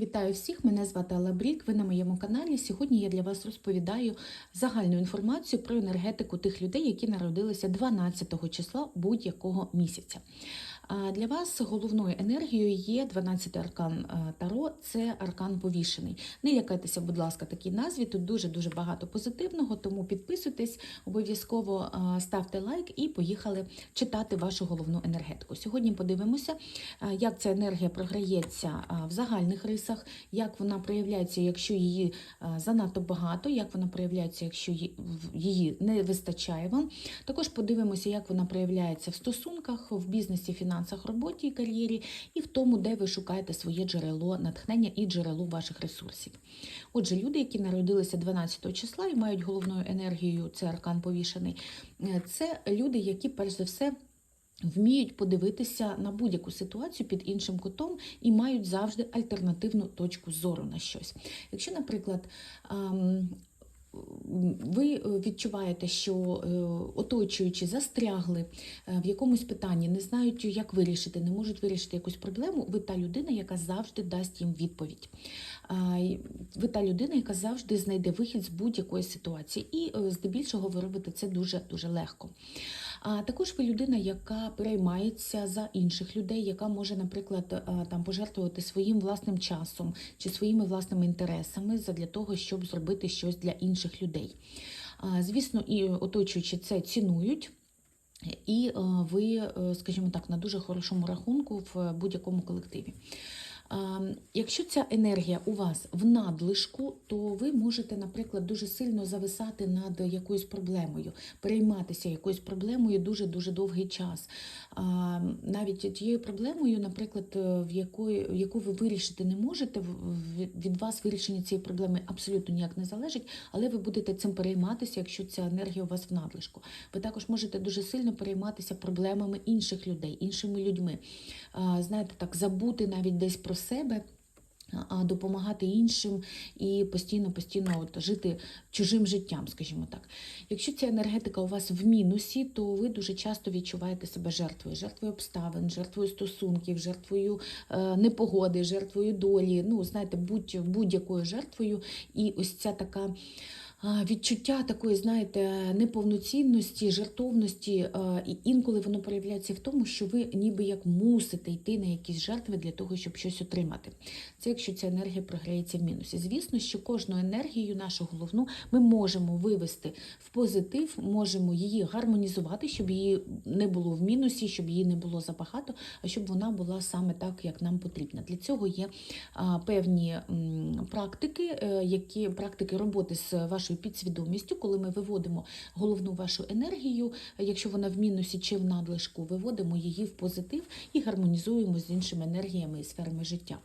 Вітаю всіх! Мене звати Алла Брік. Ви на моєму каналі. Сьогодні я для вас розповідаю загальну інформацію про енергетику тих людей, які народилися 12 числа будь-якого місяця. Для вас головною енергією є 12 аркан е, Таро, це аркан повішений. Не лякайтеся, будь ласка, такій назві. Тут дуже-дуже багато позитивного, тому підписуйтесь, обов'язково е, ставте лайк і поїхали читати вашу головну енергетику. Сьогодні подивимося, е, як ця енергія програється в загальних рисах, як вона проявляється, якщо її занадто багато, як вона проявляється, якщо її не вистачає вам. Також подивимося, як вона проявляється в стосунках, в бізнесі, фінансах, роботі і кар'єрі, і в тому, де ви шукаєте своє джерело натхнення і джерело ваших ресурсів. Отже, люди, які народилися 12 числа і мають головною енергією, це аркан повішений, е, це люди, які перш за все. Вміють подивитися на будь-яку ситуацію під іншим кутом і мають завжди альтернативну точку зору на щось. Якщо, наприклад, ви е, відчуваєте, що е, оточуючі застрягли е, в якомусь питанні, не знають, як вирішити, не можуть вирішити якусь проблему, ви та людина, яка завжди дасть їм відповідь. Ви та людина, яка завжди знайде вихід з будь-якої ситуації. І здебільшого ви робите це дуже дуже легко. А також ви людина, яка переймається за інших людей, яка може, наприклад, там пожертвувати своїм власним часом чи своїми власними інтересами для того, щоб зробити щось для інших людей. Звісно, і оточуючи це цінують. І е, ви, е, скажімо так, на дуже хорошому рахунку в будь-якому колективі. А, Якщо ця енергія у вас в надлишку, то ви можете, наприклад, дуже сильно зависати над якоюсь проблемою, перейматися якоюсь проблемою дуже-дуже довгий час. Навіть тією проблемою, наприклад, е, в якої, яку ви вирішити не можете, від вас вирішення цієї проблеми абсолютно ніяк не залежить, але ви будете цим перейматися, якщо ця енергія у вас в надлишку. Ви також можете дуже сильно перейматися проблемами інших людей, іншими людьми. Знаєте, так, забути навіть десь про себе. А допомагати іншим і постійно, постійно от жити чужим життям, скажімо так. Якщо ця енергетика у вас в мінусі, то ви дуже часто відчуваєте себе жертвою, жертвою обставин, жертвою стосунків, жертвою е, непогоди, жертвою долі. Ну, знаєте, будь, будь-якою жертвою. І ось ця така. Відчуття такої, знаєте, неповноцінності, жертовності, е, і інколи воно проявляється в тому, що ви ніби як мусите йти на якісь жертви для того, щоб щось отримати. Це якщо ця енергія програється в мінусі. Звісно, що кожну енергію, нашу головну, ми можемо вивести в позитив, можемо її гармонізувати, щоб її не було в мінусі, щоб її не було забагато, а щоб вона була саме так, як нам потрібно. Для цього є певні практики, е, які практики роботи з вашою підсвідомістю, коли ми виводимо головну вашу енергію, якщо вона в мінусі чи в надлишку, виводимо її в позитив і гармонізуємо з іншими енергіями і сферами життя.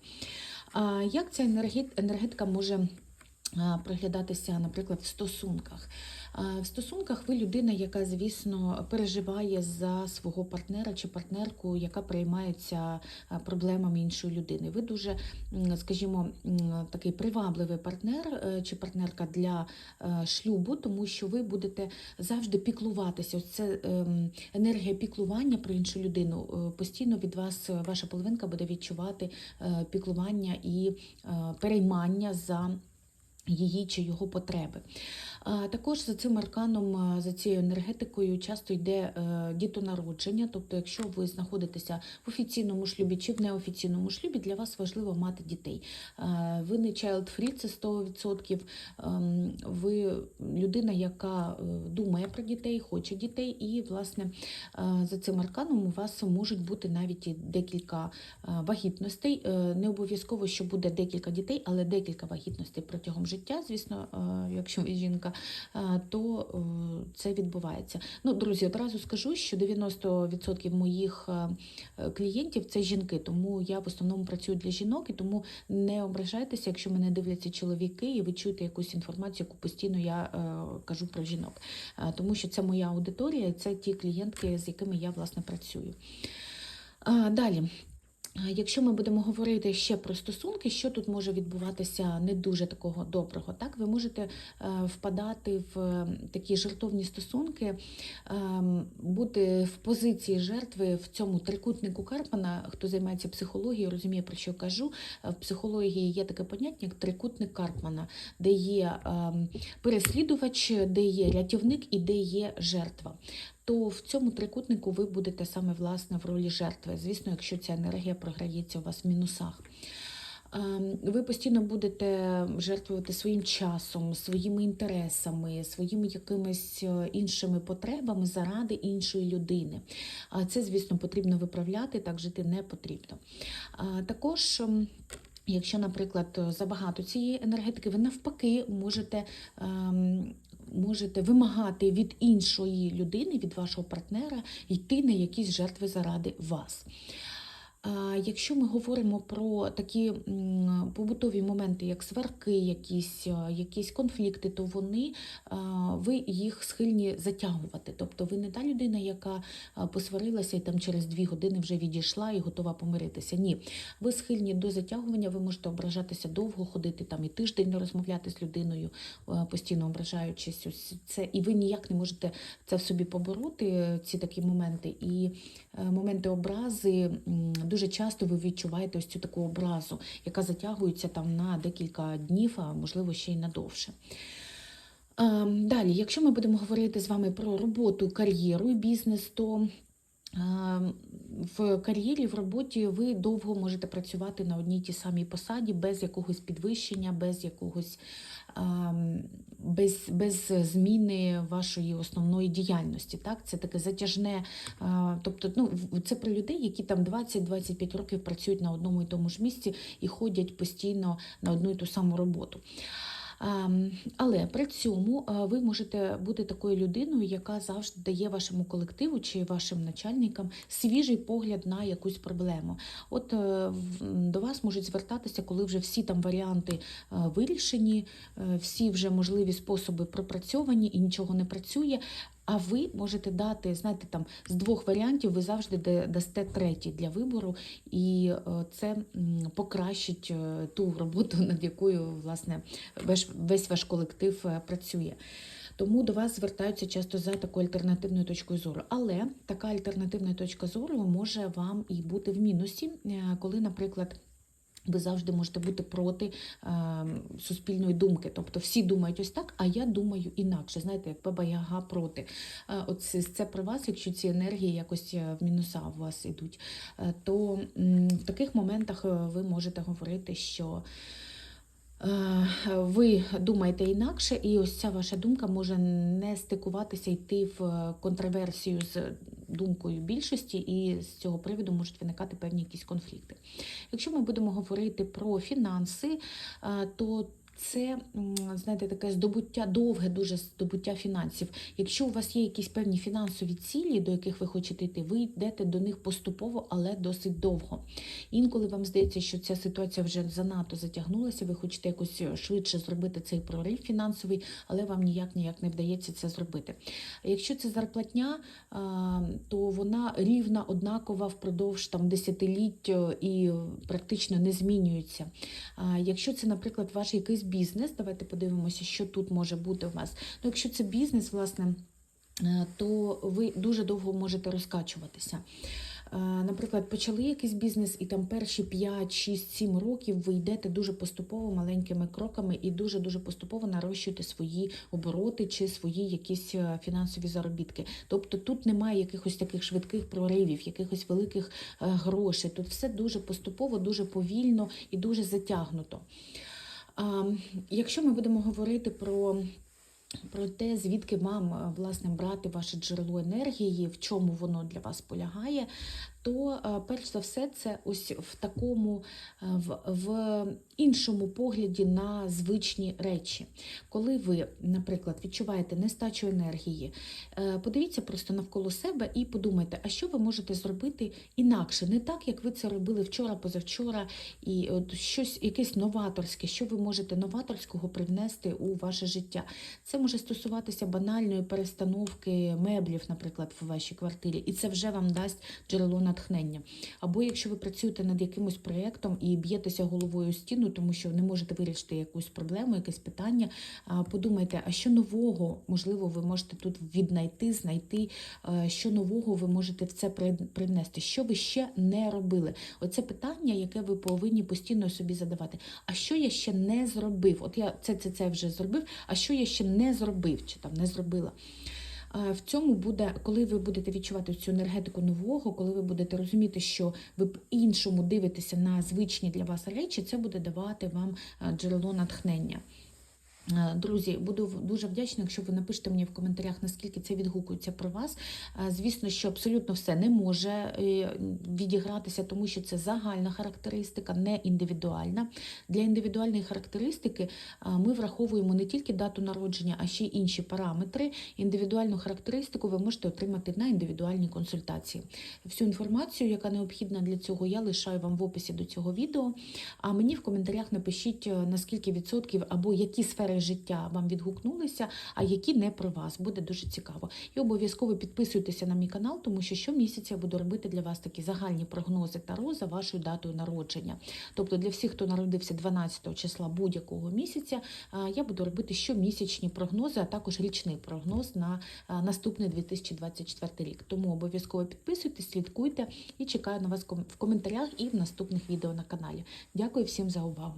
А як ця енерге- енергетика може а, проглядатися, наприклад, в стосунках? В стосунках ви людина, яка, звісно, переживає за свого партнера чи партнерку, яка переймається а, проблемами іншої людини. Ви дуже, скажімо, такий привабливий партнер е, чи партнерка для е, шлюбу, тому що ви будете завжди піклуватися. Ось це ем, енергія піклування про іншу людину. Е, Постійно від вас ваша половинка буде відчувати піклування і переймання за її чи його потреби. Також за цим арканом, за цією енергетикою часто йде е, дітонародження. Тобто, якщо ви знаходитеся в офіційному шлюбі чи в неофіційному шлюбі, для вас важливо мати дітей. Ви не child-free, це 100%. Ем, Ви людина, яка е, думає про дітей, хоче дітей, і, власне, е, за цим арканом у вас можуть бути навіть декілька вагітностей. Не обов'язково, що буде декілька дітей, але декілька вагітностей протягом життя, звісно, якщо ви жінка, то е, це відбувається. Ну, друзі, одразу скажу, що 90% моїх е, е, клієнтів це жінки, тому я в основному працюю для жінок, і тому не ображайтеся, якщо мене дивляться чоловіки, і ви чуєте якусь інформацію, яку постійно я е, кажу про жінок. Е, Тому що це моя аудиторія, і це ті клієнтки, з якими я власне працюю. Далі. Якщо ми будемо говорити ще про стосунки, що тут може відбуватися не дуже такого доброго, так ви можете е, впадати в е, такі жертовні стосунки, ем, бути в позиції жертви в цьому трикутнику Карпмана. Хто займається психологією, розуміє про що кажу. Е, В психології є таке поняття, як трикутник Карпмана, де є ем, переслідувач, де є рятівник і де є жертва то в цьому трикутнику ви будете саме власне в ролі жертви. Звісно, якщо ця енергія програється у вас в мінусах. Ем, Ви постійно будете жертвувати своїм часом, своїми інтересами, своїми якимись е, іншими потребами заради іншої людини. Це, звісно, потрібно виправляти, так жити не потрібно. Також. ем, Якщо, наприклад, забагато цієї енергетики, ви навпаки можете ем, можете вимагати від іншої людини, від вашого партнера, йти на якісь жертви заради вас. Якщо ми говоримо про такі побутові моменти, як сварки, якісь, е, якісь конфлікти, то вони ви їх схильні затягувати. Тобто ви не та людина, яка посварилася і там через дві години вже відійшла і готова помиритися. Ні, ви схильні до затягування, ви можете ображатися довго, ходити там і тиждень не розмовляти з людиною, е, постійно ображаючись. Ось це і ви ніяк не можете це в собі побороти, ці такі моменти. І е, моменти образи м, дуже часто ви відчуваєте ось цю таку образу, яка затягується там на декілька днів, а можливо ще й надовше. Ем, Далі, якщо ми будемо говорити з вами про роботу, кар'єру і бізнес, то ем, в кар'єрі, в роботі ви довго можете працювати на одній тій самій посаді без якогось підвищення, без якогось ем, без, без зміни вашої основної діяльності. Так? Це таке затяжне, тобто ну, це про людей, які там 20-25 років працюють на одному і тому ж місці і ходять постійно на одну і ту саму роботу. Ем, Але при цьому е, ви можете бути такою людиною, яка завжди дає вашому колективу чи вашим начальникам свіжий погляд на якусь проблему. От е, до вас можуть звертатися, коли вже всі там варіанти е, вирішені, всі вже можливі способи пропрацьовані і нічого не працює. А ви можете дати, знаєте, там з двох варіантів ви завжди дасте третій для вибору, і е, це покращить е, ту роботу, над якою власне весь, ваш колектив е, працює. Тому до вас звертаються часто за такою альтернативною точкою зору. Але така альтернативна точка зору може вам і бути в мінусі, коли, наприклад. Ви завжди можете бути проти е, суспільної думки. Тобто всі думають ось так, а я думаю інакше. Знаєте, як баба Яга проти. Е, от це, це про вас, якщо ці енергії якось е, в мінуса у вас йдуть, е, то м, в таких моментах е, ви можете говорити, що. Е, Ви думаєте інакше, і ось ця ваша думка може не стикуватися, йти в контроверсію з думкою більшості, і з цього приводу можуть виникати певні якісь конфлікти. Якщо ми будемо говорити про фінанси, е, то це, знаєте, таке здобуття, довге дуже здобуття фінансів. Якщо у вас є якісь певні фінансові цілі, до яких ви хочете йти, ви йдете до них поступово, але досить довго. Інколи вам здається, що ця ситуація вже занадто затягнулася, ви хочете якось швидше зробити цей прорив фінансовий, але вам ніяк ніяк не вдається це зробити. Якщо це зарплатня, то вона рівна, однакова впродовж там десятиліть е, і практично не змінюється. Якщо це, наприклад, ваш якийсь бізнес, давайте подивимося, що тут може бути у вас. Ну, якщо це бізнес, власне, е, то ви дуже довго можете розкачуватися. Е, Наприклад, почали якийсь бізнес, і там перші 5, 6, 7 років ви йдете дуже поступово маленькими кроками і дуже дуже поступово нарощуєте свої обороти чи свої якісь е, фінансові заробітки. Тобто тут немає якихось таких швидких проривів, якихось великих грошей. Тут все дуже поступово, дуже повільно і дуже затягнуто. Якщо ми будемо говорити про про те, звідки вам е, власне брати ваше джерело енергії, в чому воно для вас полягає, то е, перш за все це ось в такому е, в, в іншому погляді на звичні речі. Коли ви, наприклад, відчуваєте нестачу енергії, е, подивіться просто навколо себе і подумайте, а що ви можете зробити інакше, не так, як ви це робили вчора, позавчора, і от щось якесь новаторське, що ви можете новаторського привнести у ваше життя. Це може стосуватися банальної перестановки меблів, наприклад, в вашій квартирі, і це вже вам дасть джерело натхнення. Або якщо ви працюєте над якимось проєктом і б'єтеся головою у стіну, тому що не можете вирішити якусь проблему, якесь питання, подумайте, а що нового, можливо, ви можете тут віднайти, знайти, е, що нового ви можете в це при- привнести, що ви ще не робили. Оце питання, яке ви повинні постійно собі задавати. А що я ще не зробив? От я це, це, це вже зробив, а що я ще не зробив чи там не зробила? Е, В цьому буде, коли ви будете відчувати цю енергетику нового, коли ви будете розуміти, що ви по-іншому дивитеся на звичні для вас речі, це буде давати вам е, джерело натхнення. Е, Друзі, буду дуже вдячна, якщо ви напишете мені в коментарях, наскільки це відгукується про вас. Е, Звісно, що абсолютно все не може е, відігратися, тому що це загальна характеристика, не індивідуальна. Для індивідуальної характеристики ми враховуємо не тільки дату народження, а ще й інші параметри. Індивідуальну характеристику ви можете отримати на індивідуальній консультації. Всю інформацію, яка необхідна для цього, я лишаю вам в описі до цього відео. А мені в коментарях напишіть, наскільки відсотків або які сфери життя вам відгукнулися, а які не про вас. Буде дуже цікаво. І обов'язково підписуйтеся на мій канал, тому що щомісяця я буду робити для вас такі загальні прогнози Таро за вашою датою народження. Тобто для всіх, хто народився 12 числа будь-якого місяця, я буду робити щомісячні прогнози, а також річний прогноз на наступний 2024 рік. Тому обов'язково підписуйтесь, слідкуйте і чекаю на вас в коментарях і в наступних відео на каналі. Дякую всім за увагу.